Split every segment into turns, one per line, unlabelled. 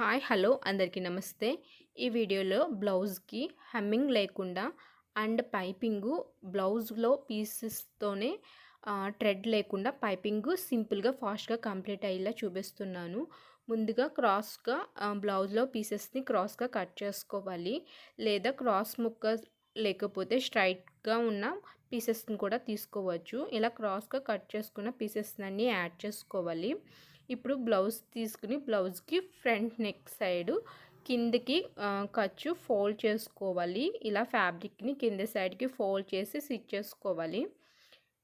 Hi hello అందరికీ నమస్తే. ఈ వీడియోలో బ్లౌజ్కి హెమ్మింగ్ లేకుండా అండ్ పైపింగు బ్లౌజ్లో పీసెస్తోనే ట్రెడ్ లేకుండా పైపింగ్ సింపుల్గా ఫాస్ట్గా కంప్లీట్ అయ్యేలా చూపిస్తున్నాను. ముందుగా క్రాస్గా బ్లౌజ్లో పీసెస్ని క్రాస్గా కట్ చేసుకోవాలి. లేదా క్రాస్ ముక్క లేకపోతే స్ట్రైట్గా ఉన్న పీసెస్ని కూడా తీసుకోవచ్చు. ఇలా క్రాస్గా కట్ చేసుకున్న పీసెస్ అన్నీ యాడ్ చేసుకోవాలి. ఇప్పుడు బ్లౌజ్ తీసుకుని బ్లౌజ్కి ఫ్రంట్ నెక్ సైడు కిందకి ఖర్చు ఫోల్డ్ చేసుకోవాలి. ఇలా ఫ్యాబ్రిక్ని కింద సైడ్కి ఫోల్డ్ చేసి స్టిచ్ చేసుకోవాలి.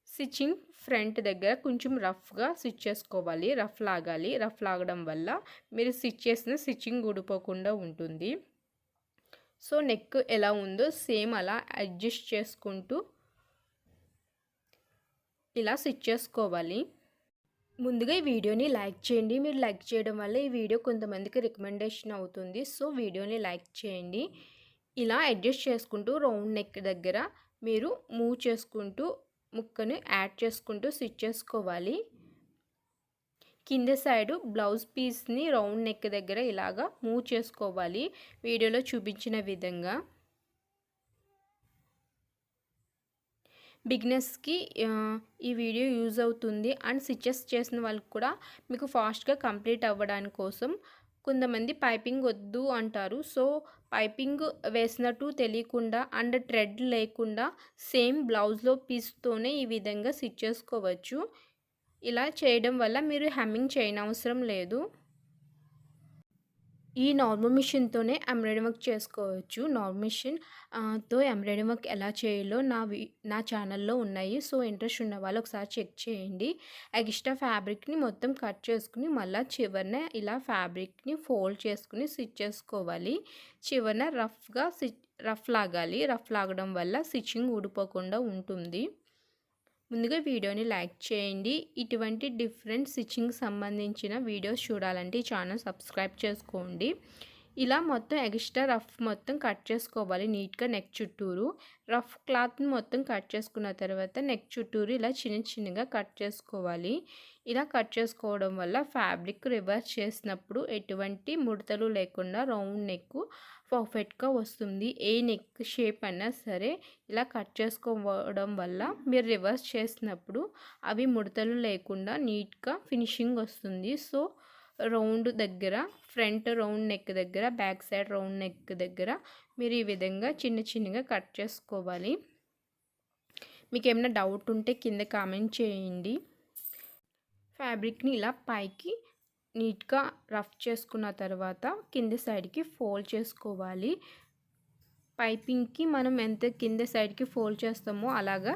స్టిచ్చింగ్ ఫ్రంట్ దగ్గర కొంచెం రఫ్గా స్టిచ్ చేసుకోవాలి. రఫ్ లాగాలి. రఫ్ లాగడం వల్ల మీరు స్టిచ్ చేసిన స్టిచ్చింగ్ ఊడిపోకుండా ఉంటుంది. సో నెక్ ఎలా ఉందో సేమ్ అలా అడ్జస్ట్ చేసుకుంటూ ఇలా స్టిచ్ చేసుకోవాలి. ముందుగా ఈ వీడియోని లైక్ చేయండి. మీరు లైక్ చేయడం వల్ల ఈ వీడియో కొంతమందికి రికమెండేషన్ అవుతుంది. సో వీడియోని లైక్ చేయండి. ఇలా అడ్జస్ట్ చేసుకుంటూ రౌండ్ నెక్ దగ్గర మీరు మూవ్ చేసుకుంటూ ముక్కను యాడ్ చేసుకుంటూ స్టిచ్ చేసుకోవాలి. కింద సైడ్ బ్లౌజ్ పీస్ని రౌండ్ నెక్ దగ్గర ఇలాగా మూవ్ చేసుకోవాలి. వీడియోలో చూపించిన విధంగా. బిగినర్స్కి ఈ వీడియో యూజ్ అవుతుంది. అండ్ స్టిచెస్ చేసిన వాళ్ళకి కూడా మీకు ఫాస్ట్గా కంప్లీట్ అవ్వడానికి కోసం కొంతమంది పైపింగ్ వద్దు అంటారు. సో పైపింగ్ వేసినట్టు తెలియకుండా అండ్ థ్రెడ్ లేకుండా సేమ్ బ్లౌజ్లో పీస్తోనే ఈ విధంగా స్టిచ్ చేసుకోవచ్చు ఇలా చేయడం వల్ల మీరు హెమ్మింగ్ చేయనవసరం లేదు. ఈ నార్మల్ మిషన్తోనే ఎంబ్రాయిడరీ వర్క్ చేసుకోవచ్చు. నార్మల్ మిషన్తో ఎంబ్రాయిడరీ వర్క్ ఎలా చేయాలో నా వి నా ఛానల్లో ఉన్నాయి. సో ఇంట్రెస్ట్ ఉన్న వాళ్ళు ఒకసారి చెక్ చేయండి. ఎక్స్ట్రా ఫ్యాబ్రిక్ని మొత్తం కట్ చేసుకుని మళ్ళీ చివరిన ఇలా ఫ్యాబ్రిక్ని ఫోల్డ్ చేసుకుని స్టిచ్ చేసుకోవాలి. చివరిన రఫ్గా రఫ్ లాగాలి. రఫ్ లాగడం వల్ల స్టిచ్చింగ్ ఊడిపోకుండా ఉంటుంది. ముందుగా వీడియోని లైక్ చేయండి. ఇటువంటి డిఫరెంట్ స్టిచ్చింగ్ సంబంధించిన వీడియోస్ చూడాలంటే ఛానల్ సబ్స్క్రైబ్ చేసుకోండి. ఇలా మొత్తం ఎక్స్ట్రా రఫ్ మొత్తం కట్ చేసుకోవాలి నీట్గా నెక్ చుట్టూరు. రఫ్ క్లాత్ని మొత్తం కట్ చేసుకున్న తర్వాత నెక్ చుట్టూరు ఇలా చిన్న చిన్నగా కట్ చేసుకోవాలి. ఇలా కట్ చేసుకోవడం వల్ల ఫ్యాబ్రిక్ రివర్స్ చేసినప్పుడు ఎటువంటి ముడతలు లేకుండా రౌండ్ నెక్ పర్ఫెక్ట్గా వస్తుంది. ఏ నెక్ షేప్ అయినా సరే ఇలా కట్ చేసుకోవడం వల్ల మీరు రివర్స్ చేసినప్పుడు అవి ముడతలు లేకుండా నీట్గా ఫినిషింగ్ వస్తుంది. సో రౌండ్ దగ్గర ఫ్రంట్ రౌండ్ నెక్ దగ్గర బ్యాక్ సైడ్ రౌండ్ నెక్ దగ్గర మీరు ఈ విధంగా చిన్న చిన్నగా కట్ చేసుకోవాలి. మీకు ఏమైనా డౌట్ ఉంటే కింద కామెంట్ చేయండి. ఫ్యాబ్రిక్ని ఇలా పైకి నీట్గా రఫ్ చేసుకున్న తర్వాత కింద సైడ్కి ఫోల్డ్ చేసుకోవాలి. పైపింగ్కి మనం ఎంత కింద సైడ్కి ఫోల్డ్ చేస్తామో అలాగా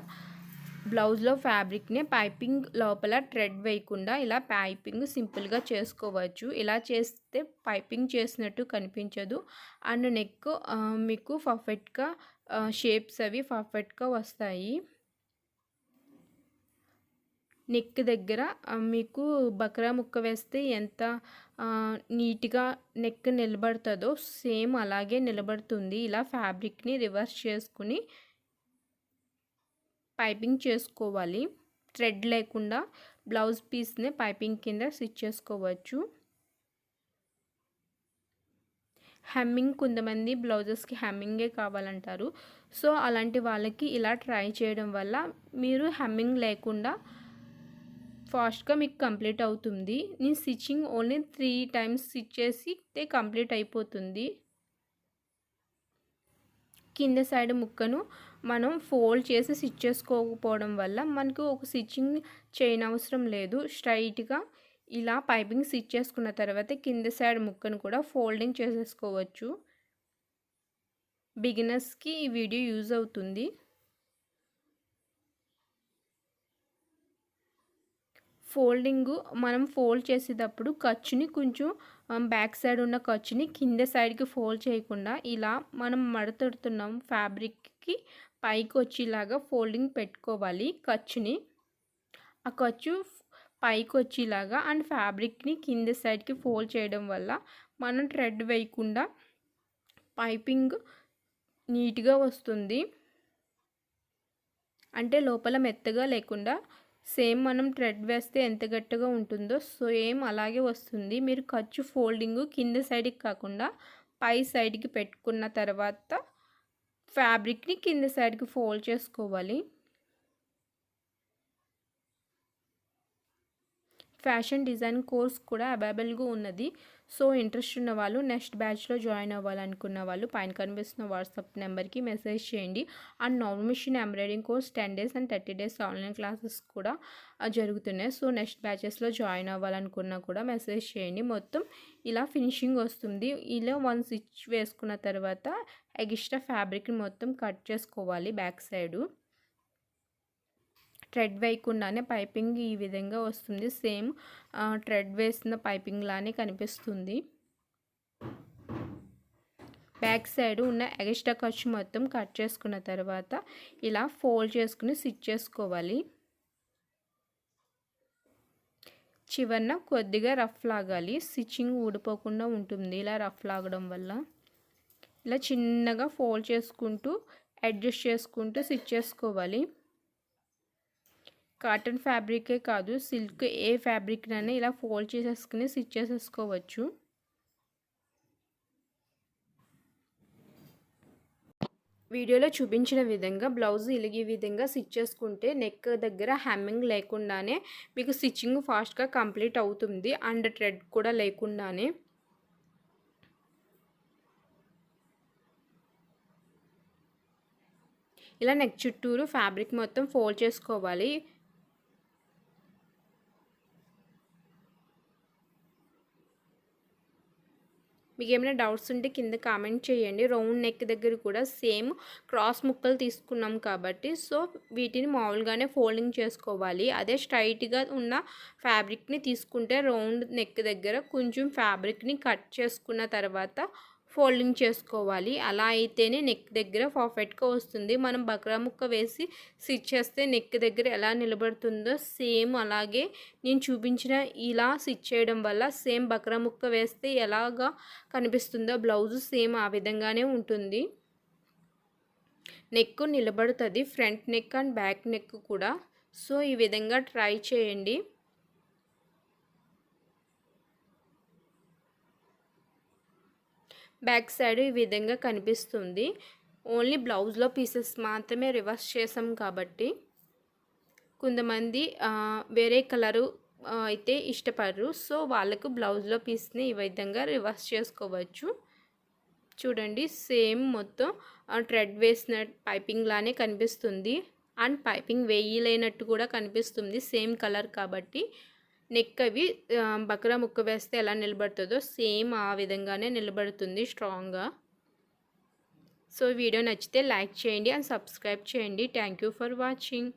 బ్లౌజ్లో ఫ్యాబ్రిక్ని పైపింగ్ లోపల థ్రెడ్ వేయకుండా ఇలా పైపింగ్ సింపుల్గా చేసుకోవచ్చు. ఇలా చేస్తే పైపింగ్ చేసినట్టు కనిపించదు. అండ్ నెక్ మీకు పర్ఫెక్ట్గా షేప్స్ అవి పర్ఫెక్ట్గా వస్తాయి. నెక్ దగ్గర మీకు బక్రా ముక్క వేస్తే ఎంత నీట్గా నెక్ నిలబడుతుందో సేమ్ అలాగే నిలబడుతుంది. ఇలా ఫ్యాబ్రిక్ని రివర్స్ చేసుకుని పైపింగ్ చేసుకోవాలి. థ్రెడ్ లేకుండా బ్లౌజ్ పీస్ని పైపింగ్ కింద స్టిచ్ చేసుకోవచ్చు. హెమ్మింగ్ కొంతమంది బ్లౌజెస్కి హెమ్మింగే కావాలంటారు. సో అలాంటి వాళ్ళకి ఇలా ట్రై చేయడం వల్ల మీరు హెమ్మింగ్ లేకుండా ఫాస్ట్గా మీకు కంప్లీట్ అవుతుంది. నేను stitching only three times stitch చేసి కంప్లీట్ అయిపోతుంది. కింద సైడ్ ముక్కను మనం ఫోల్డ్ చేసి స్టిచ్ చేసుకోకపోవడం వల్ల మనకు ఒక స్టిచ్చింగ్ చేయనవసరం లేదు. స్ట్రైట్గా ఇలా పైపింగ్ స్టిచ్ చేసుకున్న తర్వాత కింద సైడ్ ముక్కను కూడా ఫోల్డింగ్ చేసేసుకోవచ్చు. బిగినర్స్కి ఈ వీడియో యూజ్ అవుతుంది. ఫోల్డింగ్ మనం ఫోల్డ్ చేసేటప్పుడు ఖర్చుని కొంచెం బ్యాక్ సైడ్ ఉన్న ఖర్చుని కింద సైడ్కి ఫోల్డ్ చేయకుండా ఇలా మనం మడతడుతున్నాం ఫ్యాబ్రిక్కి పైకి వచ్చేలాగా ఫోల్డింగ్ పెట్టుకోవాలి ఖర్చుని. ఆ ఖర్చు పైకి వచ్చేలాగా అండ్ ఫ్యాబ్రిక్ని కింద సైడ్కి ఫోల్డ్ చేయడం వల్ల మనం థ్రెడ్ వేయకుండా పైపింగ్ నీట్గా వస్తుంది. అంటే లోపల మెత్తగా లేకుండా సేమ్ మనం థ్రెడ్ వేస్తే ఎంత గట్టిగా ఉంటుందో సేమ్ అలాగే వస్తుంది. మీరు ఖర్చు ఫోల్డింగ్ కింద సైడ్కి కాకుండా పై సైడ్కి పెట్టుకున్న తర్వాత ఫ్యాబ్రిక్ని కింద సైడ్కి ఫోల్డ్ చేసుకోవాలి. ఫ్యాషన్ డిజైన్ కోర్స్ కూడా అవైలబుల్గా ఉన్నది. సో ఇంట్రెస్ట్ ఉన్న వాళ్ళు నెక్స్ట్ బ్యాచ్లో జాయిన్ అవ్వాలనుకున్న వాళ్ళు పైన కనిపిస్తున్న వాట్సాప్ నెంబర్కి మెసేజ్ చేయండి. And non machine embroidering course ten days and thirty days online classes కూడా జరుగుతున్నాయి. సో నెక్స్ట్ బ్యాచెస్లో జాయిన్ అవ్వాలనుకున్నా కూడా మెసేజ్ చేయండి. మొత్తం ఇలా ఫినిషింగ్ వస్తుంది. ఇలా వన్ స్టిచ్ వేసుకున్న తర్వాత ఎగిస్ట్రా ఫ్యాబ్రిక్ని మొత్తం కట్ చేసుకోవాలి బ్యాక్ సైడు. థ్రెడ్ వేయకుండానే పైపింగ్ ఈ విధంగా వస్తుంది. సేమ్ థ్రెడ్ వేసిన పైపింగ్ లానే కనిపిస్తుంది. బ్యాక్ సైడ్ ఉన్న ఎగస్ట్రా ఖర్చు మొత్తం కట్ చేసుకున్న తర్వాత ఇలా ఫోల్డ్ చేసుకుని స్టిచ్ చేసుకోవాలి. చివరన కొద్దిగా రఫ్ లాగాలి. స్టిచ్చింగ్ ఊడిపోకుండా ఉంటుంది ఇలా రఫ్ లాగడం వల్ల. ఇలా చిన్నగా ఫోల్డ్ చేసుకుంటూ అడ్జస్ట్ చేసుకుంటూ స్టిచ్ చేసుకోవాలి. కాటన్ ఫ్యాబ్రికే కాదు సిల్క్ ఏ ఫ్యాబ్రిక్నైనా ఇలా ఫోల్డ్ చేసేసుకుని స్టిచ్ చేసేసుకోవచ్చు. వీడియోలో చూపించిన విధంగా బ్లౌజ్ ఇలిగే విధంగా స్టిచ్ చేసుకుంటే నెక్ దగ్గర హ్యామ్మింగ్ లేకుండానే మీకు స్టిచ్చింగ్ ఫాస్ట్గా కంప్లీట్ అవుతుంది. అండ్ థ్రెడ్ కూడా లేకుండానే. ఇలా నెక్ చుట్టూరు ఫ్యాబ్రిక్ మొత్తం ఫోల్డ్ చేసుకోవాలి. మీకు ఏమైనా డౌట్స్ ఉంటే కింద కామెంట్ చేయండి. రౌండ్ నెక్ దగ్గర కూడా సేమ్ క్రాస్ ముక్కలు తీసుకున్నాం కాబట్టి సో వీటిని మామూలుగానే ఫోల్డింగ్ చేసుకోవాలి. అదే స్ట్రైట్గా ఉన్న ఫ్యాబ్రిక్ని తీసుకుంటే రౌండ్ నెక్ దగ్గర కొంచెం ఫ్యాబ్రిక్ని కట్ చేసుకున్న తర్వాత ఫోల్డింగ్ చేసుకోవాలి. అలా అయితేనే నెక్ దగ్గర పర్ఫెక్ట్గా వస్తుంది. మనం బక్రా ముక్క వేసి స్టిచ్ చేస్తే నెక్ దగ్గర ఎలా నిలబడుతుందో సేమ్ అలాగే నేను చూపించిన ఇలా స్టిచ్ చేయడం వల్ల సేమ్ బక్రా ముక్క వేస్తే ఎలాగా కనిపిస్తుందో బ్లౌజ్ సేమ్ ఆ విధంగానే ఉంటుంది. నెక్ నిలబడుతుంది. Front neck and back neck కూడా. సో ఈ విధంగా ట్రై చేయండి. బ్యాక్ సైడ్ ఈ విధంగా కనిపిస్తుంది. ఓన్లీ బ్లౌజ్లో పీసెస్ మాత్రమే రివర్స్ చేసాం కాబట్టి కొంతమంది వేరే కలరు అయితే ఇష్టపడరు. సో వాళ్ళకు బ్లౌజ్లో పీస్ని ఈ విధంగా రివర్స్ చేసుకోవచ్చు. చూడండి సేమ్ మొత్తం థ్రెడ్ వేసిన పైపింగ్ లానే కనిపిస్తుంది. అండ్ పైపింగ్ వేయలేనట్టు కూడా కనిపిస్తుంది సేమ్ కలర్ కాబట్టి. నెక్ అవి బక్రా ముక్క వేస్తే ఎలా నిలబడుతుందో సేమ్ ఆ విధంగానే నిలబడుతుంది స్ట్రాంగ్గా. సో వీడియో నచ్చితే లైక్ చేయండి అండ్ సబ్స్క్రైబ్ చేయండి. Thank for watching.